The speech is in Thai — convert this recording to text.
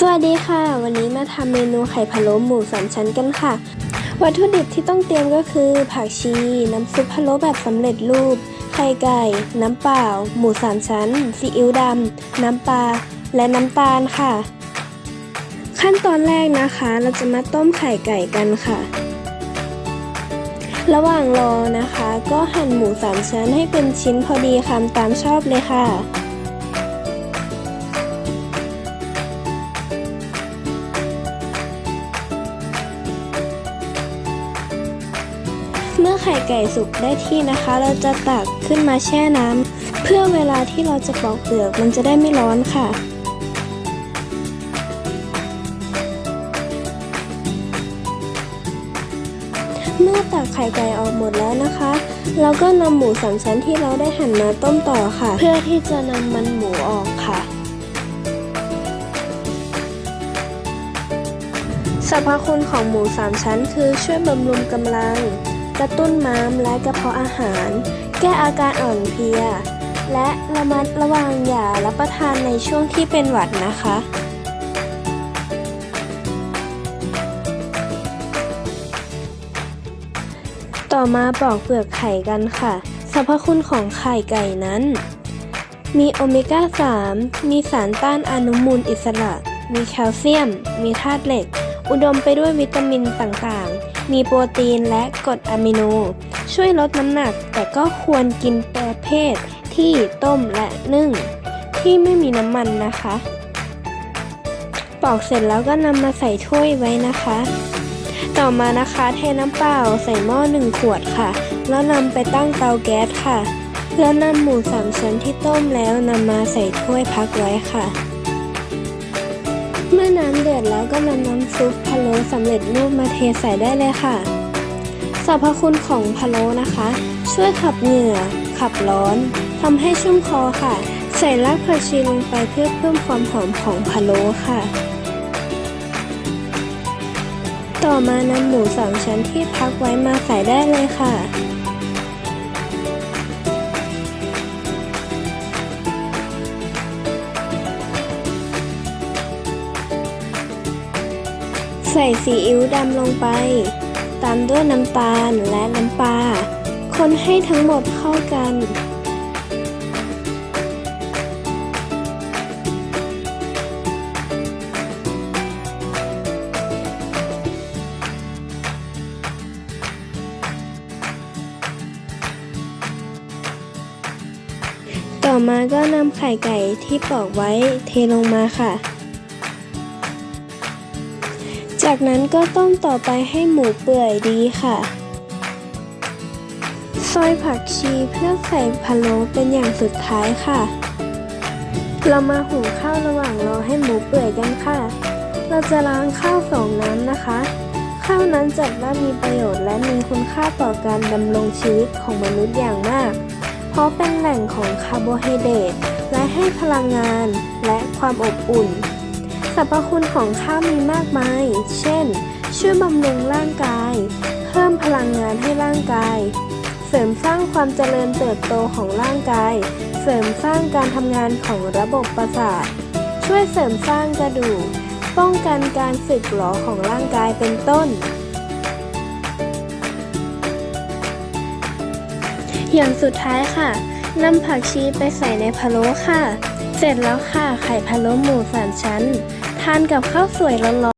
สวัสดีค่ะ วันนี้มาทำเมนูไข่พะโล้หมูสามชั้นกันค่ะ วัตถุดิบที่ต้องเตรียมก็คือ ผักชี น้ำซุปพะโล้แบบสำเร็จรูป ไข่ไก่ น้ำเปล่า หมูสามชั้น ซีอิ๊วดำ น้ำปลา และน้ำตาลค่ะ ขั้นตอนแรกนะคะ เราจะมาต้มไข่ไก่กันค่ะ ระหว่างรอนะคะ ก็หั่นหมูสามชั้นให้เป็นชิ้นพอดีคำตามชอบเลยค่ะ อไข่ไก่สุกได้ที่นะคะ เราจะตักขึ้นมาแช่น้ำเพื่อเวลาที่เราจะปอกเปลือกมันจะได้ไม่ร้อนค่ะเมื่อตักไข่ไก่ออกหมดแล้วนะคะ เราก็นำหมูสามชั้นที่เราได้หั่นมาต้มต่อค่ะ เพื่อที่จะนำมันหมูออกค่ะสรรพคุณของหมูสามชั้นคือช่วยบำรุงกำลัง กระตุ้นม้ามและกระเพาะอาหาร แก้อาการอ่อนเพลีย และระมัดระวังอย่ารับประทานในช่วงที่เป็นหวัดนะคะต่อมาปอกเปลือกไข่กันค่ะ สรรพคุณของไข่ไก่นั้น มีโอเมก้า 3 มีสารต้านอนุมูลอิสระ มีแคลเซียม มีธาตุเหล็ก อุดมไปด้วยวิตามินต่างๆ มีโปรตีนและกรดอะมิโน ช่วยลดน้ำหนัก แต่ก็ควรกินประเภทที่ต้มและนึ่ง ที่ไม่มีน้ำมันนะคะ ปอกเสร็จแล้วก็นำมาใส่ถ้วยไว้นะคะ ต่อมานะคะเทน้ำเปล่าใส่หม้อหนึ่งขวดค่ะ แล้วนำไปตั้งเตาแก๊สค่ะ แล้วนำหมูสามชั้นที่ต้มแล้วนำมาใส่ถ้วยพักไว้ค่ะ เมื่อน้ำเดือดแล้วก็นำน้ำซุปพะโล้สำเร็จรูปมาเทใส่ได้เลยค่ะสรรพคุณของพะโล้นะคะ ช่วยขับเหงื่อ ขับร้อนทำให้ชุ่มคอค่ะ ใส่รากผักชีลงไปเพื่อเพิ่มความหอมของพะโล้ค่ะ ต่อมานำหมูสามชั้นที่พักไว้มาใส่ได้เลยค่ะ ใส่ซีอิ๊วดำลงไป ตามด้วยน้ำตาลและน้ำปลา คนให้ทั้งหมดเข้ากัน ต่อมาก็นำไข่ไก่ที่ปอกไว้เทลงมาค่ะ จากนั้นก็ต้มต่อไปให้หมูเปื่อยดีค่ะ ซอยผักชีเพื่อใส่พะโล้เป็นอย่างสุดท้ายค่ะ เรามาหุงข้าวระหว่างรอให้หมูเปื่อยกันค่ะ เราจะล้างข้าวสองน้ำนะคะ ข้าวนั้นจัดว่ามีประโยชน์และมีคุณค่าต่อการดำรงชีวิตของมนุษย์อย่างมาก เพราะเป็นแหล่งของคาร์โบไฮเดรตและให้พลังงานและความอบอุ่น สรรพคุณของข้าวมีมากมาย เช่น ช่วยบำรุงร่างกาย เพิ่มพลังงานให้ร่างกาย เสริมสร้างความเจริญเติบโตของร่างกาย เสริมสร้างการทำงานของระบบประสาท ช่วยเสริมสร้างกระดูก ป้องกันการสึกหรอของร่างกายเป็นต้น อย่างสุดท้ายค่ะนำผักชีไปใส่ในพะโล้ค่ะ เสร็จแล้วค่ะ ไข่พะโล้หมูสามชั้น ทานกับข้าวสวยร้อน